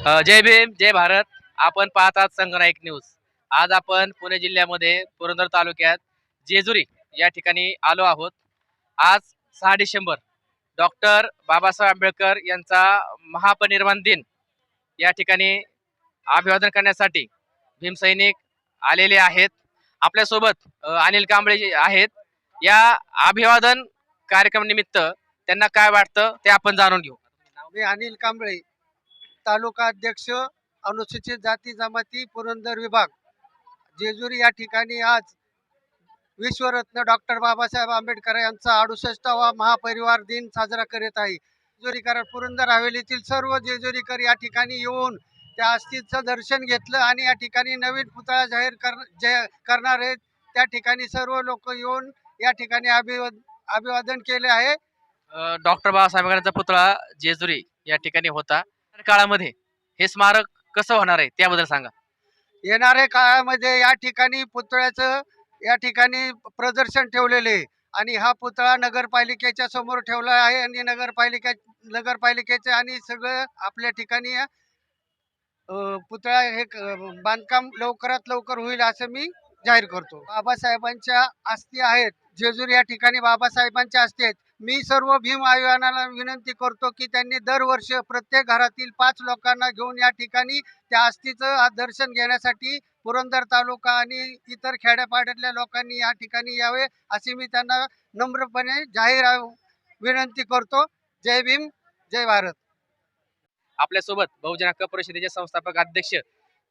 जय भीम जय भारत. आपण पाहत आहात संगनायक न्यूज. आज आपण पुणे जिल्ह्यामध्ये पुरंदर तालुक्यात जेजुरी या ठिकाणी आलो आहोत. आज सहा डिसेंबर डॉक्टर बाबासाहेब आंबेडकर यांचा महापरिनिर्वाण दिन या ठिकाणी अभिवादन करण्यासाठी भीमसैनिक आलेले आहेत. आपल्यासोबत अनिल कांबळे आहेत. या अभिवादन कार्यक्रमानिमित्त त्यांना काय वाटतं ते आपण जाणून घेऊ. मी अनिल कांबळे तालुका अध्यक्ष अनुसूचित जाती जमाती पुरंदर विभाग. जेजुरी या ठिकाणी आज विश्वरत्न डॉक्टर बाबासाहेब आंबेडकर यांचा अडुसष्टावा महापरिवार दिन साजरा करीत आहे. जेजुरीकर पुरंदर हवेलीतील सर्व जेजुरीकर या ठिकाणी येऊन त्या अस्थीचं दर्शन घेतलं आणि या ठिकाणी नवीन पुतळा जाहीर कर करणार आहेत त्या ठिकाणी सर्व लोक येऊन या ठिकाणी अभिवाद अभिवादन केले आहे. डॉक्टर बाबासाहेब आंबेडकरांचा पुतळा जेजुरी या ठिकाणी होता. काळामध्ये हे स्मारक कसं होणार आहे त्याबद्दल सांगा. येणाऱ्या काळामध्ये या ठिकाणी पुतळ्याचं या ठिकाणी प्रदर्शन ठेवलेले आहे. आणि हा पुतळा नगरपालिकेच्या समोर ठेवला आहे आणि नगरपालिका नगरपालिकेचे आणि सगळं आपल्या ठिकाणी पुतळा हे बांधकाम लवकरात लवकर होईल असं मी जाहीर करतो. बाबासाहेबांच्या अस्थी आहेत. जेजूर या ठिकाणी बाबासाहेबांच्या अस्थी आहेत. मी सर्व भीम आयोगाला विनंती करतो की त्यांनी दरवर्ष प्रत्येक घरातील पाच लोकांना घेऊन या ठिकाणी त्या अस्थीचं दर्शन घेण्यासाठी पुरंदर तालुका आणि इतर खेड्यापाड्यातल्या लोकांनी या ठिकाणी यावे अशी मी त्यांना नम्रपणे जाहीर विनंती करतो. जय भीम जय भारत. आपल्यासोबत बहुजन हक्क परिषदेचे संस्थापक अध्यक्ष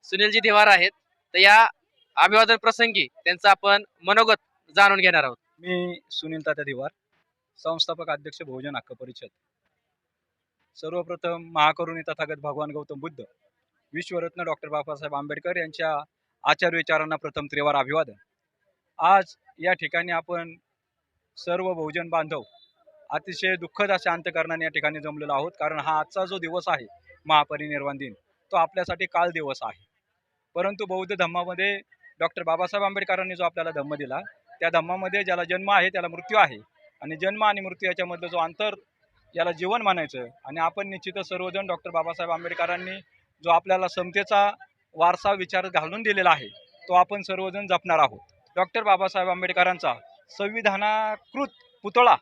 सुनीलजी देवार आहेत. तर या अभिवादन प्रसंगी त्यांचं आपण मनोगत जाणून घेणार आहोत. मी सुनील तात्या दिवार संस्थापक अध्यक्ष बहुजन हक्क परिषद. सर्वप्रथम महाकरुणी तथागत भगवान गौतम बुद्ध विश्वरत्न डॉक्टर बाबासाहेब आंबेडकर यांच्या आचार विचारांना प्रथम त्रिवार अभिवादन. आज या ठिकाणी आपण सर्व बहुजन बांधव अतिशय दुःखद अशा अंतकरणाने या ठिकाणी जमलेलो आहोत कारण हा आजचा जो दिवस आहे महापरिनिर्वाण दिन तो आपल्यासाठी काल दिवस आहे. परंतु बौद्ध धम्मामध्ये डॉक्टर बाबासाहेब आंबेडकरांनी जो आपल्याला धम्म दिला त्या धम्मामध्ये ज्याला जन्म आहे त्याला मृत्यू आहे आणि जन्म आणि मृत्यू याच्यामधलं जो अंतर याला जीवन मानायचं आणि आपण निश्चितच सर्वजण डॉक्टर बाबासाहेब आंबेडकरांनी जो आपल्याला समतेचा वारसा विचार घालून दिलेला आहे तो आपण सर्वजण जपणार आहोत. डॉक्टर बाबासाहेब आंबेडकरांचा संविधानाकृत पुतळा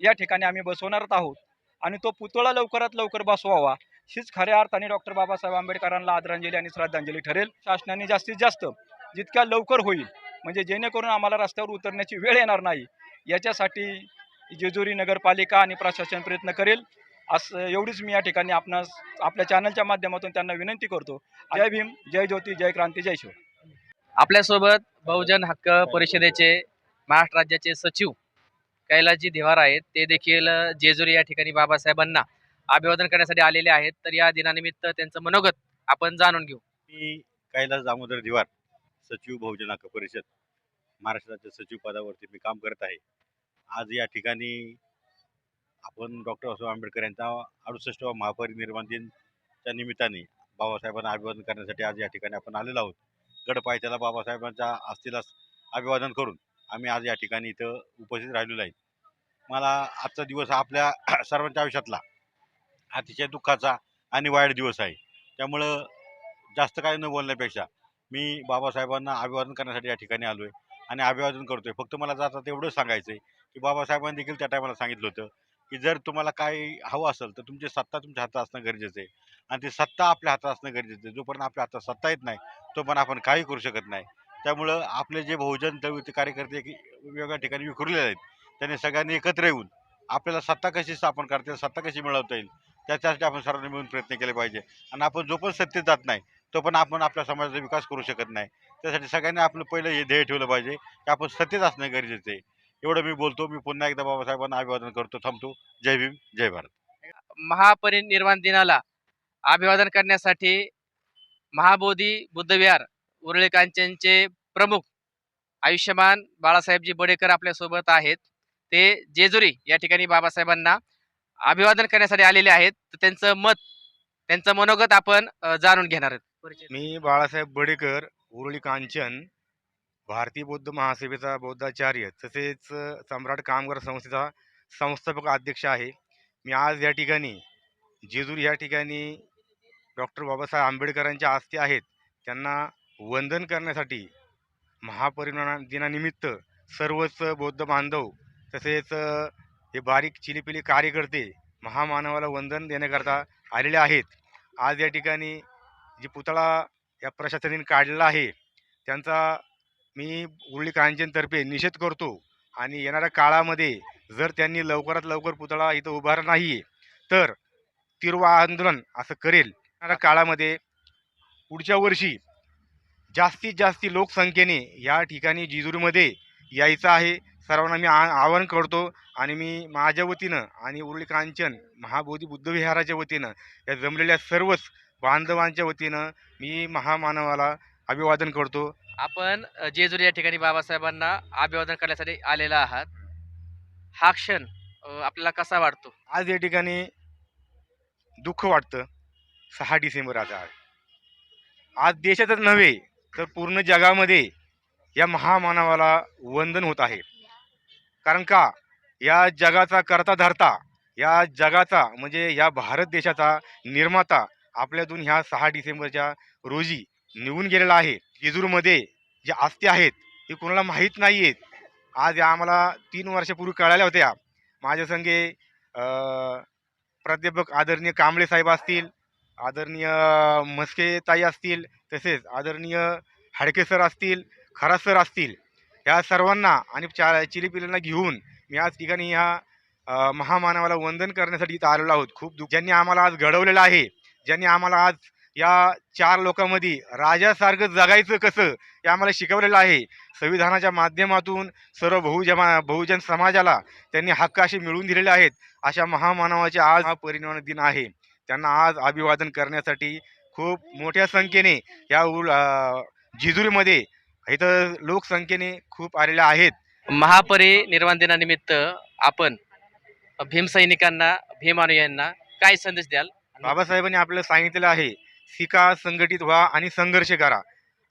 या ठिकाणी आम्ही बसवणारच आहोत. आणि तो पुतळा लवकरात लवकर बसवावा हीच खऱ्या अर्थाने डॉक्टर बाबासाहेब आंबेडकरांना आदरांजली आणि श्रद्धांजली ठरेल. शासनाने जास्तीत जास्त जितक्या लवकर होईल म्हणजे जेणेकरून आम्हाला रस्त्यावर उतरण्याची वेळ येणार नाही याच्यासाठी जेजुरी नगरपालिका आणि प्रशासन प्रयत्न करेल. असं एवढीच मी या ठिकाणी आपणास आपल्या चॅनलच्या माध्यमातून त्यांना विनंती करतो. जय भीम जय ज्योती जय क्रांती जय शिव. आपल्यासोबत बहुजन हक्क परिषदेचे महाराष्ट्र राज्याचे सचिव कैलासजी देवार आहेत. ते देखील जेजुरी या ठिकाणी बाबासाहेबांना अभिवादन करण्यासाठी आलेले आहेत. तर या दिनानिमित्त त्यांचं मनोगत आपण जाणून घेऊ. मी कैलास दामोदर दिवार सचिव बहुजन हक्क परिषद महाराष्ट्राच्या सचिव पदावरती मी काम करत आहे. आज या ठिकाणी आपण डॉक्टर बाबासाहेब आंबेडकर यांचा अडुसष्टवा महापरिनिर्वाण दिनच्या निमित्ताने बाबासाहेबांना अभिवादन करण्यासाठी आज या ठिकाणी आपण आलेलो आहोत. गडपायथ्याला बाबासाहेबांच्या अस्थिला अभिवादन करून आम्ही आज या ठिकाणी इथं उपस्थित राहिलेलो आहे. मला आजचा दिवस हा आपल्या सर्वांच्या आयुष्यातला अतिशय दुःखाचा आणि वाईट दिवस आहे. त्यामुळं जास्त काही न बोलण्यापेक्षा मी बाबासाहेबांना अभिवादन करण्यासाठी या ठिकाणी आलो आहे आणि अभिवादन करतो आहे फक्त मला जाता तेवढंच सांगायचं आहे की बाबासाहेबांनी देखील त्या टायमाला सांगितलं होतं की जर तुम्हाला काय हवं असेल तर तुमची सत्ता तुमच्या हातात असणं गरजेचं आहे. आणि ती सत्ता आपल्या हातात असणं गरजेचं आहे. जोपर्यंत आपल्या हातात सत्ता येत नाही तोपर्यंत आपण काही करू शकत नाही. त्यामुळं आपले जे बहुजन दलित कार्यकर्ते की वेगवेगळ्या ठिकाणी विखुरलेले आहेत त्यांनी सगळ्यांनी एकत्र येऊन आपल्याला सत्ता कशी स्थापन करता येईल सत्ता कशी मिळवता येईल त्याच्यासाठी आपण सर्वांनी मिळून प्रयत्न केले पाहिजे. आणि आपण जो पण सत्तेत जात नाही तो पण आपण आपल्या समाजाचा विकास करू शकत नाही. त्यासाठी सगळ्यांनी आपलं पहिलं हे ध्येय ठेवलं पाहिजे की आपण सत्तेत असणं गरजेचं आहे. एवढं मी बोलतो. मी पुन्हा एकदा बाबासाहेबांना अभिवादन करतो. थांबतो. जय भीम जय भारत. महापरिनिर्वाण दिनाला अभिवादन करण्यासाठी महाबोधी बुद्धविहार उरळी कांचनचे प्रमुख आयुष्यमान बाळासाहेबजी बडेकर आपल्यासोबत आहेत. ते जेजुरी या ठिकाणी बाबासाहेबांना अभिवादन करण्यासाठी आलेले आहेत. तर त्यांचं मत त्यांचं मनोगत आपण जाणून घेणार आहेत. मी बाळासाहेब बडेकर उरुळी कांचन भारतीय बौद्ध महासेभेचा बौद्धाचार्य तसेच सम्राट कामगार संस्थेचा संस्थापक अध्यक्ष आहे. मी आज या ठिकाणी जेजूर या ठिकाणी डॉक्टर बाबासाहेब आंबेडकरांच्या आस्ते आहेत. त्यांना वंदन करण्यासाठी महापरिणा दिनानिमित्त सर्वच बौद्ध बांधव तसेच हे बारीक चिलीपिली कार्यकर्ते महामानवाला वंदन देण्याकरता आलेले आहेत. आज या ठिकाणी जी पुतळा या प्रशासनाने काढलेला आहे त्यांचा मी उरळी कांचनतर्फे निषेध करतो आणि येणाऱ्या काळामध्ये जर त्यांनी लवकरात लवकर पुतळा इथं उभारला नाही तर तीव्र आंदोलन असं करेल. येणाऱ्या काळामध्ये पुढच्या वर्षी जास्तीत जास्त लोकसंख्येने या ठिकाणी जिजुरीमध्ये यायचं आहे. सर्वांना मी आ आवाहन करतो आणि मी माझ्या वतीनं आणि उरळी कांचन महाबोधी बुद्धविहाराच्या वतीनं या जमलेल्या सर्वच बांधवांच्या वतीनं मी महामानवाला अभिवादन करतो. आपण जेजुरी या ठिकाणी बाबासाहेबांना अभिवादन करण्यासाठी आलेला आहात. हा क्षण आपल्याला कसा वाटतो? आज या ठिकाणी दुःख वाटतं. सहा डिसेंबर आज आज देशातच नव्हे तर पूर्ण जगामध्ये या महामानवाला वंदन होत आहे. कारण का? या जगाचा करता धरता या जगाचा म्हणजे या भारत देशाचा निर्माता आपल्यातून ह्या सहा डिसेंबरच्या रोजी निघून गेलेला आहे. जेजूरमध्ये जे आस्ते आहेत हे कोणाला माहीत नाही आहेत आज या आम्हाला तीन वर्षापूर्वी कळाल्या होत्या. माझ्या संगे प्राध्यापक आदरणीय कांबळे साहेब असतील आदरणीय म्हस्के ताई असतील तसेच आदरणीय हाडके सर असतील खरा सर असतील या सर्वांना आणि चा चिलीपिलांना घेऊन मी आज ठिकाणी ह्या महामानवाला वंदन करण्यासाठी इथं आलेलो आहोत. खूप ज्यांनी आम्हाला आज घडवलेलं आहे ज्यांनी आम्हाला आज या चार लोकांमध्ये राजासारखं जगायचं कसं हे आम्हाला शिकवलेलं आहे. संविधानाच्या माध्यमातून सर्व बहुजमा बहुजन समाजाला त्यांनी हक्क असे मिळवून दिलेले आहेत अशा महामानवाचे आज हा परिनिर्वाण दिन आहे. त्यांना आज अभिवादन करण्यासाठी खूप मोठ्या संख्येने या उल जेजुरीमध्ये इथं लोकसंख्येने खूप आलेल्या आहेत. महापरिनिर्वाण दिनानिमित्त आपण भीमसैनिकांना भीमानुयांना काय संदेश द्याल? बाबासाहेबांनी आपल्याला सांगितलेलं आहे शिका संघटित व्हा आणि संघर्ष करा.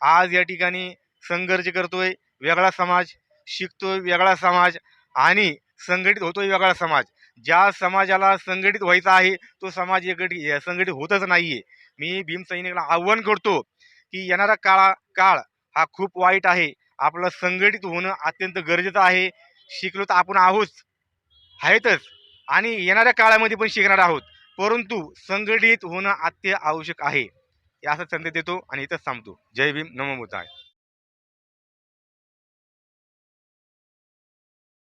आज या ठिकाणी संघर्ष करतोय वेगळा समाज शिकतोय वेगळा समाज आणि संघटित होतोय वेगळा समाज. ज्या समाजाला संघटित व्हायचा आहे तो समाज एकटी संघटित होतच नाहीये. मी भीमसैनिकला आव्हान करतो की येणारा काळा काळ हा खूप वाईट आहे. आपलं संघटित होणं अत्यंत गरजेचं आहे. शिकलो तर आपण आहोत आहेतच. आणि येणाऱ्या काळामध्ये पण शिकणार आहोत. परंतु संघटित होणं अत्य आवश्यक आहे. असा संदेश देतो आणि इथंच थांबतो. जय भीम नमो बुद्धाय.